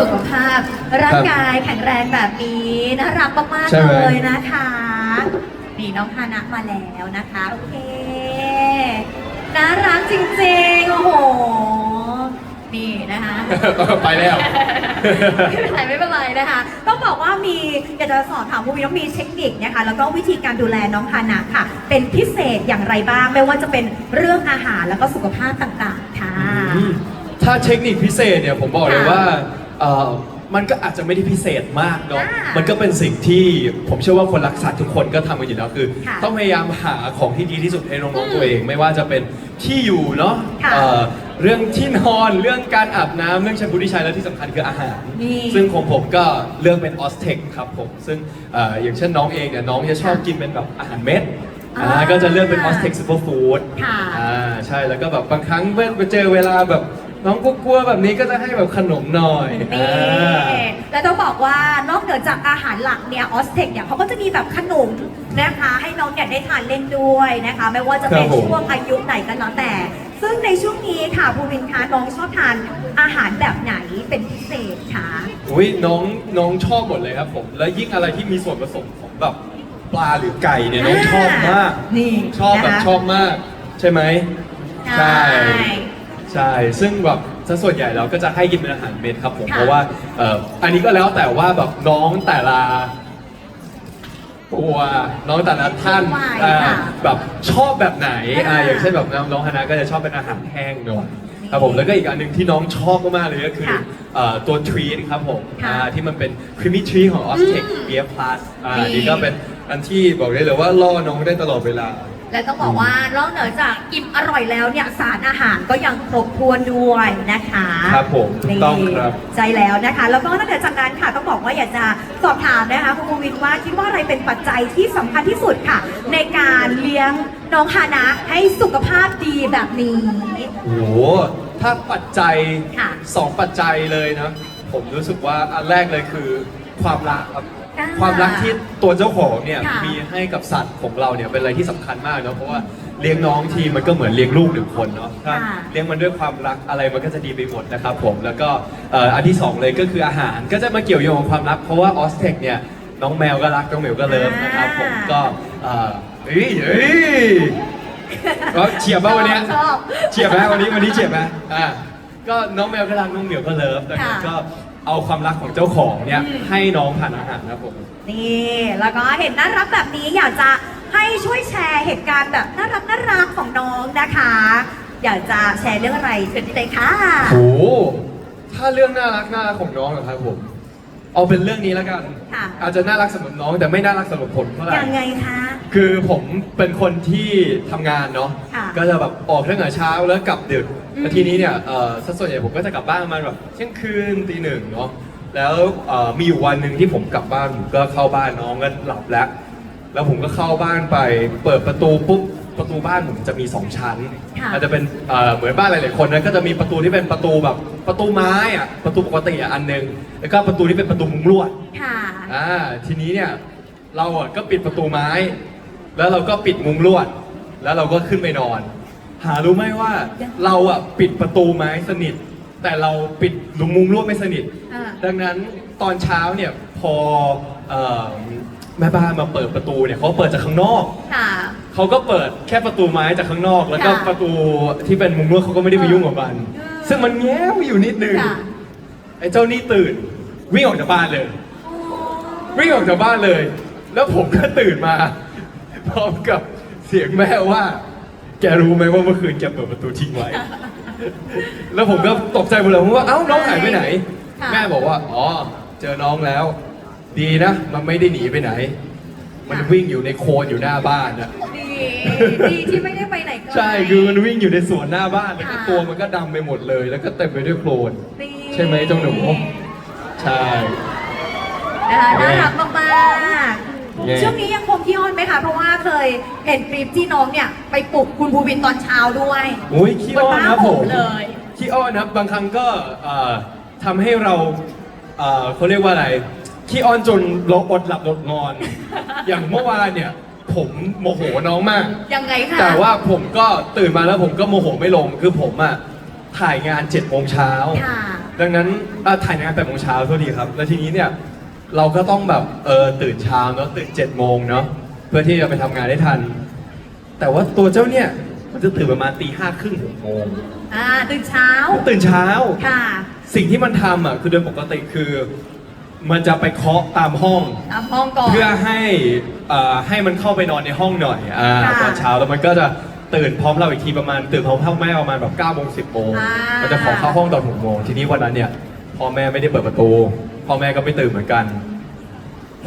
สุขภาพ ร่างกายแข็งแรงแบบนี้น่ารักมากใช่ๆไหม เลยนะคะนี่น้องฮานะมาแล้วนะคะโอเคน่ารักจริงๆโอ้โหนี่นะคะ ไปแล้ว ไม่เป็นไรไม่เป็นไรนะคะต้องบอกว่ามีอยากจะสอบถามผู้วิต้องมีเทคนิคนะคะแล้วก็วิธีการดูแลน้องฮานะค่ะ เป็นพิเศษอย่างไรบ้าง ไม่ว่าจะเป็นเรื่องอาหารแล้วก็สุขภาพต่างๆค่ะอืมถ้าเทคนิคพิเศษเนี่ยผมบอกเลยค่ะว่า เอ่อมันก็อาจจะไม่ได้พิเศษมากเนาะ อ่ามัมันก็เป็นสิ่งที่ผมเชื่อว่าคนรักสัตว์ทุกคนก็ทำกันอยู่แล้วคือ ค่ะต้องพยายามหาของที่ดีที่สุดให้น้อืองมๆตัวเอง ไม่ว่าจะเป็นที่อยู่เนาะค่ะเอ่อเรื่องที่นอนเรื่องการอาบน้ำเรื่องแชมพูที่ใช้และที่สำคัญคืออาหาร นี่ ซึ่งของผมก็เลือกเป็นออสเทคครับผม ซึ่งเอ่ออย่างเช่นน้องเองเนี่ยน้องจะชอบกินเป็นแบบอาหารเม็ดอ่าอ่าก็จะเลือกเป็นออสเทคซูเปอร์ฟู้ด ค่ะ อ่าใช่แล้วก็แบบบางครั้งเมื่อไปเจอเวลาแบบ น้องกลัวๆแบบนี้ก็จะให้แบบขนมหน่อยนี่อ่า แล้วต้องบอกว่านอกเหนือจากอาหารหลักเนี่ยออสเทคเนี่ยเขาก็จะมีแบบขนมนะคะให้น้องเนี่ยได้ทานเล่นด้วยนะคะ ไม่ว่าจะเป็นครับผม ช่วงอายุไหนก็แล้วแต่ ซึ่งในช่วงนี้ค่ะภูวินคะน้องชอบทานอาหารแบบไหนเป็นพิเศษคะอุ้ยน้องน้องชอบหมดเลยครับผม แล้วยิ่งอะไรที่มีส่วนผสมของแบบปลาหรือไก่เนี่ยน้องชอบมาก นี่ชอบแบบนะคะ ชอบมาก ใช่ไหม ใช่ ใช่ ซึ่งแบบซะส่วนใหญ่เราก็จะให้กินเป็นอาหารเม็ดครับผม ค่ะเพราะว่าเอ่ออันนี้ก็แล้วแต่ว่าแบบน้องแต่ละตัวน้องแต่ละท่านวัยอ่าค่ะแบบชอบแบบไหนอ่าอ่าอย่างเช่นแบบน้องน้องฮานะก็จะชอบเป็นอาหารแห้งหน่อยครับผม แล้วก็อีกอันหนึ่งที่น้องชอบมากๆเลยก็คือค่ะเอ่อตัวทรีครับผมค่ะอ่าที่มันเป็นครีมมี่ทรีของออสเทคอืมเบียร์พลัสอ่านี่ นี่ก็เป็นอันที่บอกได้เลยว่าล่อน้องได้ตลอดเวลา และต้องบอกว่านอกเหนือจากอิ่มอร่อยแล้วเนี่ยสารอาหารก็ยังครบถ้วนด้วยนะคะครับผมถูกต้องครับใช่แล้วนะคะ แล้วก็นอกเหนือจากนั้นค่ะต้องบอกว่าอยากจะสอบถามนะคะคุณภูวินว่าคิดว่าอะไรเป็นปัจจัยที่สำคัญที่สุดค่ะ ในการเลี้ยงน้องฮานะให้สุขภาพดีแบบนี้โอ้โหถ้าปัจจัยค่ะสองปัจจัยเลยนะ ผมรู้สึกว่าอันแรกเลยคือความรักครับ อ่าความรักที่ตัวเจ้าของเนี่ยค่ะ มีให้กับสัตว์ของเราเนี่ยเป็นอะไรที่สำคัญมากเนาะเพราะว่าเลี้ยงน้องทีมันก็เหมือนเลี้ยงลูกหนึ่งคนเนาะถ้าค่ะเลี้ยงมันด้วยความรักอะไรมันก็จะดีไปหมดนะครับผมแล้วก็เอ่ออันที่สองเลยก็คืออาหารก็จะมาเกี่ยวโยงกับความรักเพราะว่าออสเทคเนี่ยน้องแมวก็รักน้องแมวก็เลิฟนะครับผมก็เอ่อเฮ้ยเฮ้ยก็เฉียบป่ะวันเนี้ย ชอบ เฉียบไหมวันนี้วันนี้เฉียบไหมอ่าก็น้องแมวก็รักน้องเหมียวก็เลิฟดังนั้นค่ะก็ เอาความรักของเจ้าของเนี่ยอืมให้น้องผ่านอาหารครับผม นี่แล้วก็เห็นน่ารักแบบนี้อยากจะให้ช่วยแชร์เหตุการณ์แบบน่ารักน่ารักของน้องนะคะ อยากจะแชร์เรื่องอะไรเชิญได้เลยค่ะ โห ถ้าเรื่องน่ารักน่ารักของน้องเหรอครับผม เอาเป็นเรื่องนี้แล้วกัน ค่ะ อาจจะน่ารักสำหรับน้องแต่ไม่น่ารักสำหรับผมเท่าไหร่ ยังไงคะ คือผมเป็นคนที่ทำงานเนาะ ค่ะ ก็จะแบบออกตั้งแต่เช้าแล้วกลับดึกอืม แล้วทีนี้เนี่ยเอ่อสัดส่วนใหญ่ผมก็จะกลับบ้านประมาณแบบเที่ยงคืนตีหนึ่งเนาะแล้วเอ่อมีอยู่วันหนึ่งที่ผมกลับบ้านผมก็เข้าบ้านน้องก็หลับแล้ว แล้วผมก็เข้าบ้านไปเปิดประตูปุ๊บประตูบ้านผมจะมีสองชั้นค่ะ อาจจะเป็นเอ่อเหมือนบ้านหลายๆคนนะก็จะมีประตูที่เป็นประตูแบบประตูไม้อะประตูปกติอะอันหนึงแล้วก็ประตูที่เป็นประตูมุงลวด ค่ะ อ่าทีนี้เนี่ยเราอะก็ปิดประตูไม้ แล้วเราก็ปิดมุงลวด แล้วเราก็ขึ้นไปนอน หารู้ไหมว่าเราอะปิดประตูไม้สนิท แต่เราปิดลุมมุงลวดไม่สนิท อ่า ดังนั้นตอนเช้าเนี่ยพอเอ่อแม่บ้านมาเปิดประตูเนี่ยเขาเปิดจากข้างนอก ค่ะ เขาก็เปิดแค่ประตูไม้จากข้างนอก แล้วก็ค่ะประตูที่เป็นมุงลวดเขาก็ไม่ได้ไปยุ่งกับมันอืมซึ่งมันแง้มอยู่นิดนึงค่ะไอ้เจ้านี่ตื่น วิ่งออกจากบ้านเลยวิ่งออกจากบ้านเลย แล้วผมก็ตื่นมา พร้อมกับเสียงแม่ว่า แกรู้ไหมว่าเมื่อคืนแกเปิดประตูทิ้งไว้ แล้วผมก็ตกใจหมดเลยผมว่าเอ้าน้องหายไปไหน ค่ะ แม่บอกว่า อ๋อ เจอน้องแล้ว ดีนะ มันไม่ได้หนีไปไหน มันวิ่งอยู่ในโคลนอยู่หน้าบ้านนะ ดีดีที่ไม่ได้ไปไหนไกล ใช่ คือมันวิ่งอยู่ในสวนหน้าบ้านแล้วก็ค่ะ ตัวมันก็ดำไปหมดเลย แล้วก็เต็มไปด้วยโคลน ดีใช่ไหมเจ้าหนู ใช่ นะคะน่ารักมากไงๆช่วงนี้ยังคงขี้อ้อนไหมคะเพราะว่าเคยเห็นคลิปที่น้องเนี่ยไปปลุกคุณภูวินตอนเช้าด้วยอุ้ยขี้อ้อนนะบนบ้านผผมมเลย ขี้อ้อนนะบางครั้งก็เอ่อทำให้เราเอ่อเขาเรียกว่าอะไรขี้อ้อนจนเราอดหลับอดนอน อย่างเมื่อวานเนี่ย ผมโมโหน้องมาก ยังไงคะแต่ว่าผมก็ตื่นมาแล้วผมก็โมโหไม่ลงคือผมอะถ่ายงาน7จ็ดโมงเช้า ค่ะ ดังนั้นอะถ่ายงานแปดโมงเช้าโทษทีครับ แล้วทีนี้เนี่ย เราก็ต้องแบบเออตื่นเช้าเนาะตื่นเจ็ดโมงเนาะเพื่อที่จะไปทำงานได้ทัน แต่ว่าตัวเจ้าเนี่ยมันจะตื่นประมาณตีห้าครึ่งหกโมงอ่าตื่นเช้า ตื่นเช้า ค่ะสิ่งที่มันทำอะคือโดยปกติคือ มันจะไปเคาะตามห้อง ตามห้องก่อน เพื่อให้เอ่อให้มันเข้าไปนอนในห้องหน่อยอ่าค่ะตอนเช้าแล้วมันก็จะตื่นพร้อมเราอีกทีประมาณตื่นพร้อมพ่อแม่ประมาณแบบ9ก้าโมงสิบโมงอ่ามั มันจะขอเข้าห้องตอนหกโมงทีนี้วันนั้นเนี่ยพ่อแม่ไม่ได้เปิดประตู พ่อแม่ก็ไม่ตื่นเหมือนกัน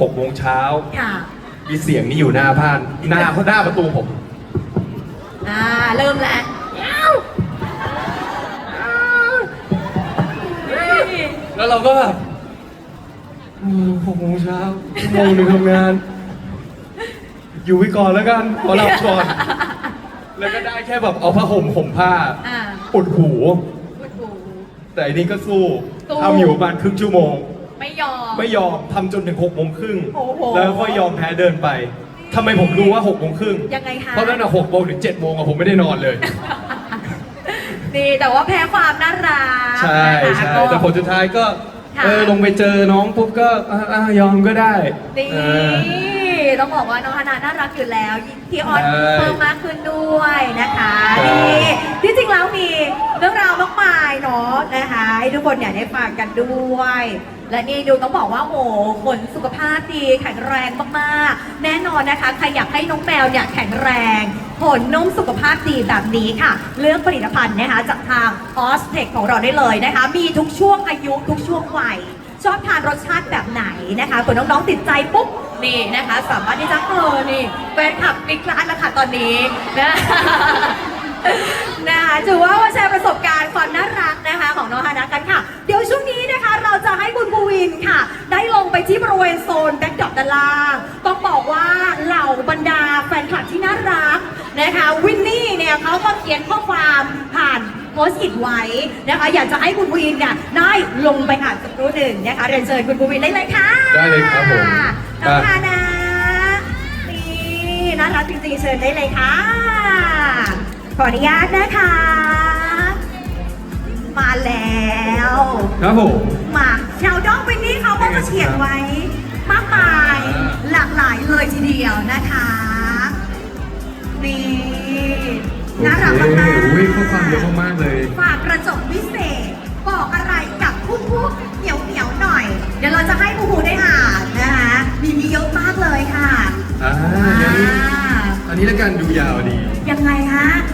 หกโมงเช้า ค่ะมีเสียงนี่อยู่หน้าบ้าน หน้าหน้าประตูผม อ่าเริ่มแล้วแล้วเราก็แบบอืมหกโมงเช้าชั่วโมงหนึ่งทำงาน อยู่ไว้ก่อนแล้วกันขอหลับก่อน แล้วก็ได้แค่แบบเอาผ้าห่มห่มผ้าอ่าอุดหูโอ้โหแต่อันนี้ก็สู้สู้ ทำอยู่ประมาณครึ่งชั่วโมง ไม่ยอมไม่ยอมทำจนถึงหกโมงครึ่งโอ้โหแล้วก็ยอมแพ้เดินไปทำไมผมรู้ว่าหกโมงครึ่งยังไงคะ เพราะนั่นอะหกโมงถึงเจ็ดโมงอะผมไม่ได้นอนเลย นี่แต่ว่าแพ้ความน่ารักใช่นะคะใช่ก็ แต่ผลสุดท้ายก็ค่ะ เออลงไปเจอน้องปุ๊บก็อะอะยอมก็ได้นี่เออ ต้องบอกว่าน้องฮานาน่ารักอยู่แล้วพี่ออนใช่เพิ่มมากขึ้นด้วยนะคะใช่นี่ที่จริงแล้วมีเรื่องราวมากมายเนะนะคะให้ทุกคนเนี่ยได้ฟังกันด้วย และนี่ดูต้องบอกว่าโอ้หผลสุขภาพดีแข็งแรงมากๆ แน่นอนนะคะใครอยากให้น้องแมวเนี่ยแข็งแรงผลนุ่มสุขภาพดีแบบนี้ค่ะ เลือกผลิตภัณฑ์นะคะจากทางออสเทคของเราได้เลยนะคะ มีทุกช่วงอายุทุกช่วงวัยชอบทานรสชาติแบบไหนนะคะคุณน้องๆติดใจปุ๊บนี่นะคะ สามารถที่จะเออนี่แฟนคลับมีคลาสแล้วค่ะตอนนี้นะนะคะถือว่ามาแชร์ประสบการณ์ความน่ารัก นะคะของน้องฮานะกันค่ะ เดี๋ยวช่วงนี้นะคะเราจะให้คุณภูวินค่ะ ได้ลงไปที่บริเวณโซนแบ็กดรอปด้านล่างต้องบอกว่าเหล่าบรรดาแฟนคลับที่น่ารักนะคะวินนี่เนี่ยเขาก็เขียนข้อความผ่านโพสต์อิทไว้นะคะอยากจะให้คุณภูวินเนี่ยได้ลงไปอ่านสักครู่หนึ่งนะคะเรียนเชิญคุณภูวินได้เลยค่ะได้เลยครับผมน้องฮานะนี่น่ารักจริงๆเชิญได้เลยค่ะขออนุญาตนะคะ มาแล้วครับผม หมากชวด้องวินนี่เขาก็มาเขียนไว้ มากมายหลากหลายเลยทีเดียวนะคะนี่น่ารักมากๆอุ้ข้อความเยอะมากๆเลยฝากกระจกพิเศษบอกอะไรกับผู้ผู้เหนียวเหนียวหน่อย เดี๋ยวเราจะให้ผู้ผู้ได้หานนะคะมีมีเยอะมากเลยค่ะอ่าอันนี้แล้วกันดูยาวดี ยังไงคะ